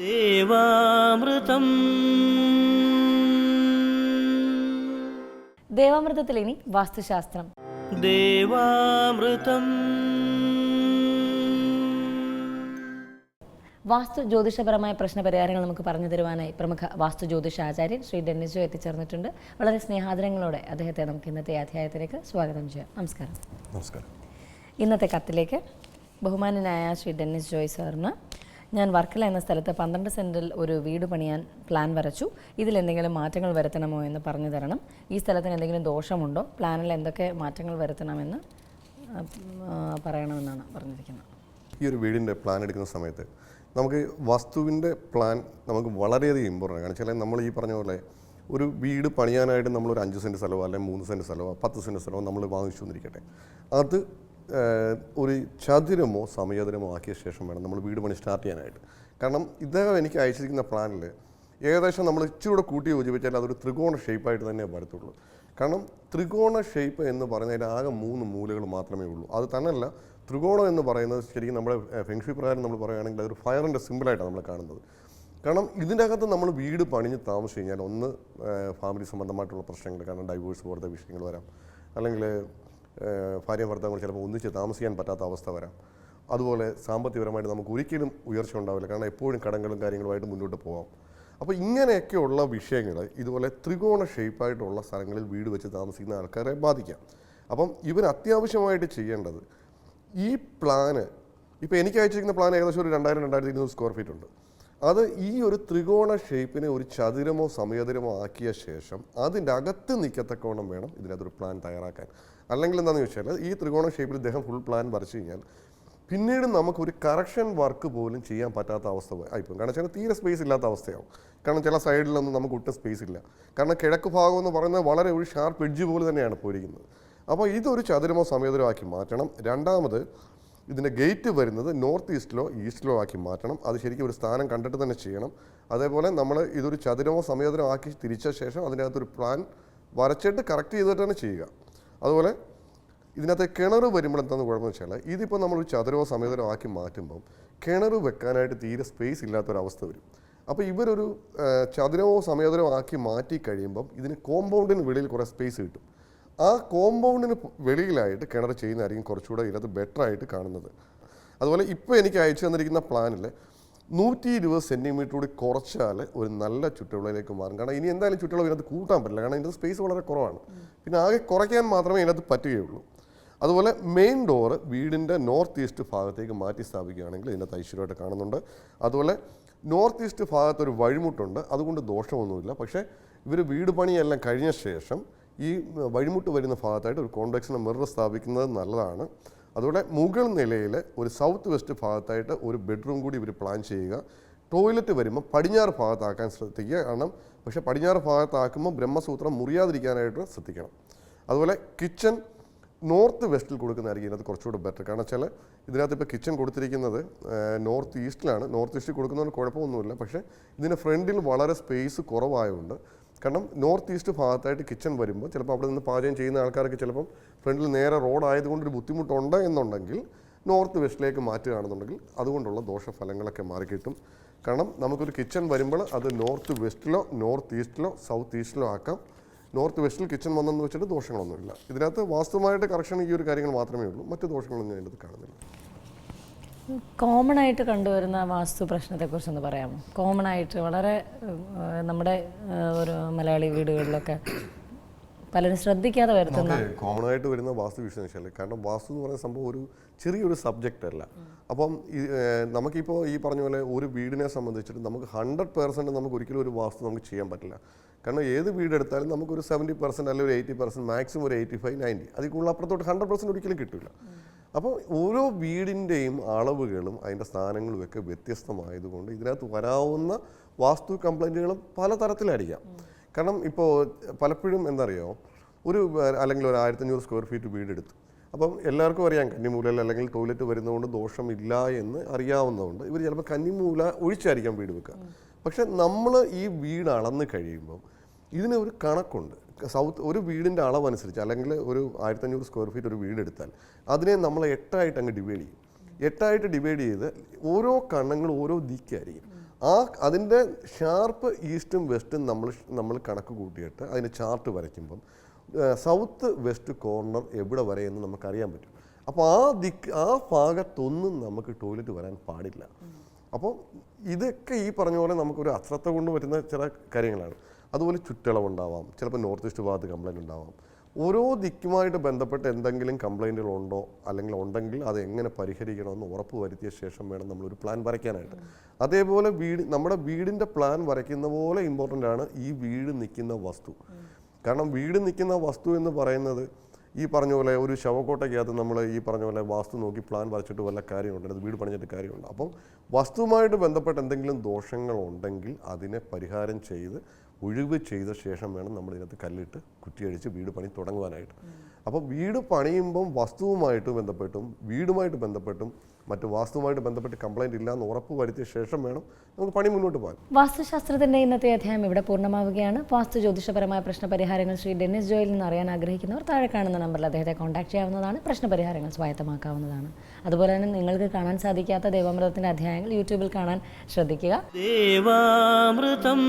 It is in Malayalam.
ദേവാമൃതം. ദേവാമൃതത്തിൽ ഇനി വാസ്തുശാസ്ത്രം. ദേവാമൃതം. വാസ്തു ജ്യോതിഷപരമായ പ്രശ്ന പരിഹാരങ്ങൾ നമുക്ക് പറഞ്ഞു തരുവാനായി പ്രമുഖ വാസ്തു ജ്യോതിഷ ആചാര്യൻ ശ്രീ ഡെന്നിസോ എത്തിച്ചേർന്നിട്ടുണ്ട്. വളരെ സ്നേഹാദരങ്ങളോടെ അദ്ദേഹത്തെ നമുക്ക് ഇന്നത്തെ അധ്യായത്തിലേക്ക് സ്വാഗതം ചെയ്യാം. നമസ്കാരം. നമസ്കാരം. ഇന്നത്തെ കത്തിലേക്ക് ബഹുമാനനായ ശ്രീ ഡെന്നിസ് ജോയ് സാറിന് ഞാൻ വർക്കല എന്ന സ്ഥലത്ത് പന്ത്രണ്ട് സെന്റിൽ ഒരു വീട് പണിയാൻ പ്ലാൻ വരച്ചു. ഇതിൽ എന്തെങ്കിലും മാറ്റങ്ങൾ വരുത്തണമോ എന്ന് പറഞ്ഞു തരണം. ഈ സ്ഥലത്തിന് എന്തെങ്കിലും ദോഷമുണ്ടോ? പ്ലാനിൽ എന്തൊക്കെ മാറ്റങ്ങൾ വരുത്തണമെന്ന് പറയണമെന്നാണ് പറഞ്ഞിരിക്കുന്നത്. ഈ ഒരു വീടിന്റെ പ്ലാൻ എടുക്കുന്ന സമയത്ത് നമുക്ക് വസ്തുവിന്റെ പ്ലാൻ നമുക്ക് വളരെയധികം ഇമ്പോർട്ടന്റ് ആണ്. ചില നമ്മൾ ഈ പറഞ്ഞ പോലെ ഒരു വീട് പണിയാനായിട്ട് നമ്മൾ ഒരു അഞ്ച് സെന്റ് സ്ഥലമോ അല്ലെങ്കിൽ മൂന്ന് സെന്റ് സ്ഥലമോ പത്ത് സെന്റ് സ്ഥലമോ നമ്മൾ വാങ്ങിച്ചു വന്നിരിക്കട്ടെ അത് ഒരു ചതുരമോ സമയതരമോ ആക്കിയ ശേഷം വേണം നമ്മൾ വീട് പണി സ്റ്റാർട്ട് ചെയ്യാനായിട്ട്. കാരണം ഇദ്ദേഹം എനിക്ക് അയച്ചിരിക്കുന്ന പ്ലാനിൽ ഏകദേശം നമ്മൾ ഇച്ചിരി കൂടെ കൂട്ടി യോജിപ്പിച്ചാൽ അതൊരു ത്രികോണ ഷേപ്പായിട്ട് തന്നെ വരത്തുള്ളൂ. കാരണം ത്രികോണ ഷേപ്പ് എന്ന് പറഞ്ഞതിൽ ആകെ മൂന്ന് മൂലകൾ മാത്രമേ ഉള്ളൂ. അത് തന്നെയല്ല ത്രികോണം എന്ന് പറയുന്നത് ശരിക്കും നമ്മുടെ ഫെങ്ഷി പ്രകാരം നമ്മൾ പറയുകയാണെങ്കിൽ അതൊരു ഫയറിന്റെ സിമ്പിളായിട്ടാണ് നമ്മൾ കാണുന്നത്. കാരണം ഇതിനകത്ത് നമ്മൾ വീട് പണിഞ്ഞ് താമസിച്ച് കഴിഞ്ഞാൽ ഒന്ന് ഫാമിലി സംബന്ധമായിട്ടുള്ള പ്രശ്നങ്ങൾ കാരണം ഡൈവേഴ്സ് പോലത്തെ വിഷയങ്ങൾ വരാം. അല്ലെങ്കിൽ ഭാര്യ ഭർത്താവ് ചിലപ്പോൾ ഒന്നിച്ച് താമസിക്കാൻ പറ്റാത്ത അവസ്ഥ വരാം. അതുപോലെ സാമ്പത്തികപരമായിട്ട് നമുക്ക് ഒരിക്കലും ഉയർച്ച ഉണ്ടാവില്ല. കാരണം എപ്പോഴും കടങ്ങളും കാര്യങ്ങളുമായിട്ട് മുന്നോട്ട് പോകാം അപ്പോൾ ഇങ്ങനെയൊക്കെയുള്ള വിഷയങ്ങൾ ഇതുപോലെ ത്രികോണ ഷേപ്പായിട്ടുള്ള സ്ഥലങ്ങളിൽ വീട് വെച്ച് താമസിക്കുന്ന ആൾക്കാരെ ബാധിക്കാം. അപ്പം ഇവർ അത്യാവശ്യമായിട്ട് ചെയ്യേണ്ടത് ഈ പ്ലാന് ഇപ്പോൾ എനിക്ക് അയച്ചിരിക്കുന്ന പ്ലാൻ ഏകദേശം ഒരു രണ്ടായിരം രണ്ടായിരത്തി ഇരുന്നൂറ് സ്ക്വയർ ഫീറ്റ് ഉണ്ട്. അത് ഈ ഒരു ത്രികോണ ഷേപ്പിനെ ഒരു ചതുരമോ സമയതരമോ ആക്കിയ ശേഷം അതിന്റെ അകത്ത് നിൽക്കത്തക്കോണം വേണം ഇതിനകത്തൊരു പ്ലാൻ തയ്യാറാക്കാൻ. അല്ലെങ്കിൽ എന്താണെന്ന് ചോദിച്ചാൽ ഈ ത്രികോണ ഷേപ്പിൽ ഇദ്ദേഹം ഫുൾ പ്ലാൻ വരച്ചു കഴിഞ്ഞാൽ പിന്നീട് നമുക്കൊരു കറക്ഷൻ വർക്ക് പോലും ചെയ്യാൻ പറ്റാത്ത അവസ്ഥ ആയിപ്പോകും. കാരണം വെച്ചാൽ തീരെ സ്പേസ് ഇല്ലാത്ത അവസ്ഥയാവും. കാരണം ചില സൈഡിലൊന്നും നമുക്ക് ഒട്ടും സ്പേസ് ഇല്ല. കാരണം കിഴക്ക് ഭാഗം എന്ന് പറയുന്നത് വളരെ ഒരു ഷാർപ്പ് എഡ്ജ് പോലെ തന്നെയാണ് പോയിരിക്കുന്നത്. അപ്പോൾ ഇതൊരു ചതുരമോ സമയതരോ ആക്കി മാറ്റണം. രണ്ടാമത് ഇതിന്റെ ഗേറ്റ് വരുന്നത് നോർത്ത് ഈസ്റ്റിലോ ഈസ്റ്റിലോ ആക്കി മാറ്റണം. അത് ശരിക്കും ഒരു സ്ഥാനം കണ്ടിട്ട് തന്നെ ചെയ്യണം. അതേപോലെ നമ്മൾ ഇതൊരു ചതുരമോ സമയതരോ ആക്കി തിരിച്ച ശേഷം അതിനകത്തൊരു പ്ലാൻ വരച്ചിട്ട് കറക്റ്റ് ചെയ്തിട്ട് തന്നെ ചെയ്യുക. അതുപോലെ ഇതിനകത്ത് കിണർ വരുമ്പോൾ എന്താണെന്ന് കുഴപ്പമെന്ന് വെച്ചാൽ ഇതിപ്പോൾ നമ്മൾ ഒരു ചതുരമോ സമയോദരമോ ആക്കി മാറ്റുമ്പം കിണർ വെക്കാനായിട്ട് തീരെ സ്പേസ് ഇല്ലാത്തൊരവസ്ഥ വരും. അപ്പോൾ ഇവരൊരു ചതുരമോ സമയോദരമോ ആക്കി മാറ്റി കഴിയുമ്പം ഇതിന് കോമ്പൗണ്ടിന് വെളിയിൽ കുറേ സ്പേസ് കിട്ടും. ആ കോമ്പൗണ്ടിന് വെളിയിലായിട്ട് കിണർ ചെയ്യുന്നതായിരിക്കും കുറച്ചുകൂടെ ഇതിനകത്ത് ബെറ്റർ ആയിട്ട് കാണുന്നത്. അതുപോലെ ഇപ്പോൾ എനിക്ക് അയച്ചു തന്നിരിക്കുന്ന പ്ലാനിൽ നൂറ്റി ഇരുപത് സെന്റിമീറ്റർ കൂടി കുറച്ചാൽ ഒരു നല്ല ചുറ്റളവിലേക്ക് മാറും. കാരണം ഇനി എന്തായാലും ചുറ്റളവ് ഇതിനകത്ത് കൂട്ടാൻ പറ്റില്ല. കാരണം ഇതിന്റെ സ്പേസ് വളരെ കുറവാണ്. പിന്നെ ആകെ കുറയ്ക്കാൻ മാത്രമേ ഇതിനകത്ത് പറ്റുകയുള്ളൂ. അതുപോലെ മെയിൻ ഡോറ് വീടിന്റെ നോർത്ത് ഈസ്റ്റ് ഭാഗത്തേക്ക് മാറ്റി സ്ഥാപിക്കുകയാണെങ്കിൽ ഇതിനകത്ത് ഐശ്വര്യമായിട്ട് കാണുന്നുണ്ട്. അതുപോലെ നോർത്ത് ഈസ്റ്റ് ഭാഗത്ത് ഒരു വഴിമുട്ടുണ്ട്. അതുകൊണ്ട് ദോഷമൊന്നുമില്ല. പക്ഷേ ഇവർ വീട് പണിയെല്ലാം കഴിഞ്ഞ ശേഷം ഈ വഴിമുട്ട് വരുന്ന ഭാഗത്തായിട്ട് ഒരു കോൺട്രാക്ഷൻ മിറർ സ്ഥാപിക്കുന്നത് നല്ലതാണ്. അതുപോലെ മുകൾ നിലയിൽ ഒരു സൗത്ത് വെസ്റ്റ് ഭാഗത്തായിട്ട് ഒരു ബെഡ്റൂം കൂടി ഇവർ പ്ലാൻ ചെയ്യുക. ടോയ്ലറ്റ് വരുമ്പോൾ പടിഞ്ഞാറ് ഭാഗത്താക്കാൻ ശ്രദ്ധിക്കുക. കാരണം പക്ഷേ പടിഞ്ഞാറ് ഭാഗത്താക്കുമ്പോൾ ബ്രഹ്മസൂത്രം മുറിയാതിരിക്കാനായിട്ട് ശ്രദ്ധിക്കണം. അതുപോലെ കിച്ചൺ നോർത്ത് വെസ്റ്റിൽ കൊടുക്കുന്നതായിരിക്കും ഇതിനകത്ത് കുറച്ചുകൂടി ബെറ്റർ കാരണം വെച്ചാൽ ഇതിനകത്ത് ഇപ്പോൾ കിച്ചൺ കൊടുത്തിരിക്കുന്നത് നോർത്ത് ഈസ്റ്റിലാണ് നോർത്ത് ഈസ്റ്റിൽ കൊടുക്കുന്നതുകൊണ്ട് കുഴപ്പമൊന്നുമില്ല. പക്ഷേ ഇതിന് ഫ്രണ്ടിൽ വളരെ സ്പേസ് കുറവായതുകൊണ്ട് കാരണം നോർത്ത് ഈസ്റ്റ് ഭാഗത്തായിട്ട് കിച്ചൺ വരുമ്പോൾ ചിലപ്പോൾ അവിടെ നിന്ന് പാചകം ചെയ്യുന്ന ആൾക്കാർക്ക് ചിലപ്പം ഫ്രണ്ടിൽ നേരെ റോഡ് ആയതുകൊണ്ട് ഒരു ബുദ്ധിമുട്ടുണ്ട് എന്നുണ്ടെങ്കിൽ നോർത്ത് വെസ്റ്റിലേക്ക് മാറ്റുകയാണെന്നുണ്ടെങ്കിൽ അതുകൊണ്ടുള്ള ദോഷഫലങ്ങളൊക്കെ മാറിക്കിട്ടും. കാരണം നമുക്കൊരു കിച്ചൺ വരുമ്പോൾ അത് നോർത്ത് വെസ്റ്റിലോ നോർത്ത് ഈസ്റ്റിലോ സൗത്ത് ഈസ്റ്റിലോ ആക്കാം. നോർത്ത് വെസ്റ്റിൽ കിച്ചൺ വന്നെന്ന് വെച്ചിട്ട് ദോഷങ്ങളൊന്നുമില്ല. ഇതിനകത്ത് വാസ്തുവായിട്ട് കറക്ഷൻ ഈ ഒരു കാര്യങ്ങൾ മാത്രമേ ഉള്ളൂ. മറ്റ് ദോഷങ്ങളൊന്നും അതിനകത്ത് കാണുന്നില്ല. കോമൺ ആയിട്ട് കണ്ടുവരുന്ന വാസ്തു പ്രശ്നത്തെക്കുറിച്ചൊന്ന് പറയാമോ? കോമൺ ആയിട്ട് വളരെ നമ്മുടെ ഒരു മലയാളി വീടുകളിലൊക്കെ പലരും ശ്രദ്ധിക്കാതെ വരുത്തുന്ന കോമൺ ആയിട്ട് വരുന്ന വാസ്തു വിഷയം കാരണം വാസ്തു എന്ന് പറയുന്ന സംഭവം ഒരു ചെറിയൊരു സബ്ജക്റ്റ് അല്ല. അപ്പം നമുക്കിപ്പോൾ ഈ പറഞ്ഞ പോലെ ഒരു വീടിനെ സംബന്ധിച്ചിട്ട് നമുക്ക് ഹൺഡ്രഡ് പെർസെന്റ് നമുക്ക് ഒരിക്കലും ഒരു വാസ്തു നമുക്ക് ചെയ്യാൻ പറ്റില്ല. കാരണം ഏത് വീടെടുത്താലും നമുക്കൊരു സെവന്റി പെർസെന്റ് അല്ലെങ്കിൽ ഒരു എയ്റ്റി പെർസെന്റ് മാക്സിമം ഒരു എയ്റ്റി ഫൈവ് നയന്റി അതിൽ കൂടുതൽ അപ്പുറത്തോട്ട് ഹൺഡ്രഡ് പെർസെന്റ് ഒരിക്കലും കിട്ടില്ല അപ്പോൾ ഓരോ വീടിന്റെയും അളവുകളും അതിന്റെ സ്ഥാനങ്ങളും ഒക്കെ വ്യത്യസ്തമായതുകൊണ്ട് ഇതിനകത്ത് വരാവുന്ന വാസ്തു കംപ്ലൈന്റുകളും പല തരത്തിലായിരിക്കാം കാരണം ഇപ്പോൾ പലപ്പോഴും എന്തറിയോ ഒരു അല്ലെങ്കിൽ ഒരു ആയിരത്തഞ്ഞൂറ് സ്ക്വയർ ഫീറ്റ് വീടെടുത്തു. അപ്പം എല്ലാവർക്കും അറിയാം കന്നിമൂലയിൽ അല്ലെങ്കിൽ ടോയ്ലറ്റ് വരുന്നതുകൊണ്ട് ദോഷമില്ല എന്ന് അറിയാവുന്നതുകൊണ്ട് ഇവർ ചിലപ്പോൾ കന്നിമൂല ഒഴിച്ചായിരിക്കാം വീട് വെക്കുക. പക്ഷെ നമ്മൾ ഈ വീട് അളന്ന് കഴിയുമ്പം ഇതിന് ഒരു കണക്കുണ്ട്. സൗത്ത് ഒരു വീടിന്റെ അളവനുസരിച്ച് അല്ലെങ്കിൽ ഒരു ആയിരത്തഞ്ഞൂറ് സ്ക്വയർ ഫീറ്റ് ഒരു വീടെടുത്താൽ അതിനെ നമ്മൾ എട്ടായിട്ട് അങ്ങ് ഡിവൈഡ് ചെയ്യും. എട്ടായിട്ട് ഡിവൈഡ് ചെയ്ത് ഓരോ കണ്ണങ്ങളും ഓരോ ദിക്കായിരിക്കും ആ അതിന്റെ ഷാർപ്പ് ഈസ്റ്റും വെസ്റ്റും നമ്മൾ നമ്മൾ കണക്ക് കൂട്ടിയിട്ട് അതിന് ചാർട്ട് വരയ്ക്കുമ്പം സൗത്ത് വെസ്റ്റ് കോർണർ എവിടെ വരെ എന്ന് നമുക്കറിയാൻ പറ്റും. അപ്പോൾ ആ ദിക്ക് ആ ഭാഗത്തൊന്നും നമുക്ക് ടോയ്ലറ്റ് വരാൻ പാടില്ല. അപ്പോൾ ഇതൊക്കെ ഈ പറഞ്ഞ പോലെ നമുക്കൊരു അശ്രദ്ധ കൊണ്ട് വരുന്ന ചില കാര്യങ്ങളാണ്. അതുപോലെ ചുറ്റളവുണ്ടാവാം. ചിലപ്പോൾ നോർത്ത് ഈസ്റ്റ് ഭാഗത്ത് കംപ്ലൈന്റ് ഉണ്ടാവാം. ഓരോ ദിക്കുമായിട്ട് ബന്ധപ്പെട്ട് എന്തെങ്കിലും കംപ്ലൈന്റുകൾ ഉണ്ടോ? അല്ലെങ്കിൽ ഉണ്ടെങ്കിൽ അത് എങ്ങനെ പരിഹരിക്കണമെന്ന് ഉറപ്പ് വരുത്തിയ ശേഷം വേണം നമ്മളൊരു പ്ലാൻ വരയ്ക്കാനായിട്ട്. അതേപോലെ വീട് നമ്മുടെ വീടിന്റെ പ്ലാൻ വരയ്ക്കുന്ന പോലെ ഇമ്പോർട്ടന്റ് ആണ് ഈ വീട് നിൽക്കുന്ന വസ്തു. കാരണം വീട് നിൽക്കുന്ന വസ്തു എന്ന് പറയുന്നത് ഈ പറഞ്ഞ പോലെ ഒരു ശവക്കോട്ടയ്ക്കകത്ത് നമ്മൾ ഈ പറഞ്ഞ പോലെ വാസ്തു നോക്കി പ്ലാൻ വരച്ചിട്ട് വല്ല കാര്യമുണ്ട്. അത് വീട് പണിഞ്ഞിട്ട് കാര്യമുണ്ട്. അപ്പം വസ്തുവുമായിട്ട് ബന്ധപ്പെട്ട് എന്തെങ്കിലും ദോഷങ്ങളുണ്ടെങ്കിൽ അതിനെ പരിഹാരം ചെയ്ത് ഒഴിവ് ചെയ്ത ശേഷം വേണം നമ്മൾ ഇതിനകത്ത് കല്ലിട്ട് കുറ്റിയടിച്ച് വീട് പണി തുടങ്ങുവാനായിട്ട്. അപ്പോൾ വീട് പണിയുമ്പം വസ്തുവുമായിട്ട് ബന്ധപ്പെട്ടും വീടുമായിട്ട് ബന്ധപ്പെട്ടും മറ്റു വാസ്തുവുമായിട്ട് ബന്ധപ്പെട്ട് കംപ്ലൈന്റ് ഇല്ല എന്ന് ഉറപ്പ് വരുത്തിയ ശേഷം വേണം നമുക്ക് പണി മുന്നോട്ട് പോകാൻ. വാസ്തുശാസ്ത്രത്തിന്റെ ഇന്നത്തെ അധ്യായം ഇവിടെ പൂർണമാവുകയാണ്. വാസ്തു ജ്യോതിഷപരമായ പ്രശ്നപരിഹാരങ്ങൾ ശ്രീ ഡെന്നിസ് ജോയിൽ നിന്ന് അറിയാൻ ആഗ്രഹിക്കുന്നവർ താഴെ കാണുന്ന നമ്പറിൽ അദ്ദേഹത്തെ കോൺടാക്ട് ചെയ്യാവുന്നതാണ്. പ്രശ്ന പരിഹാരങ്ങൾ സ്വായത്തമാക്കാവുന്നതാണ്. അതുപോലെ തന്നെ നിങ്ങൾക്ക് കാണാൻ സാധിക്കാത്ത ദേവാമൃതത്തിന്റെ അധ്യായങ്ങൾ യൂട്യൂബിൽ കാണാൻ ശ്രദ്ധിക്കുക. ദേവാമൃതം.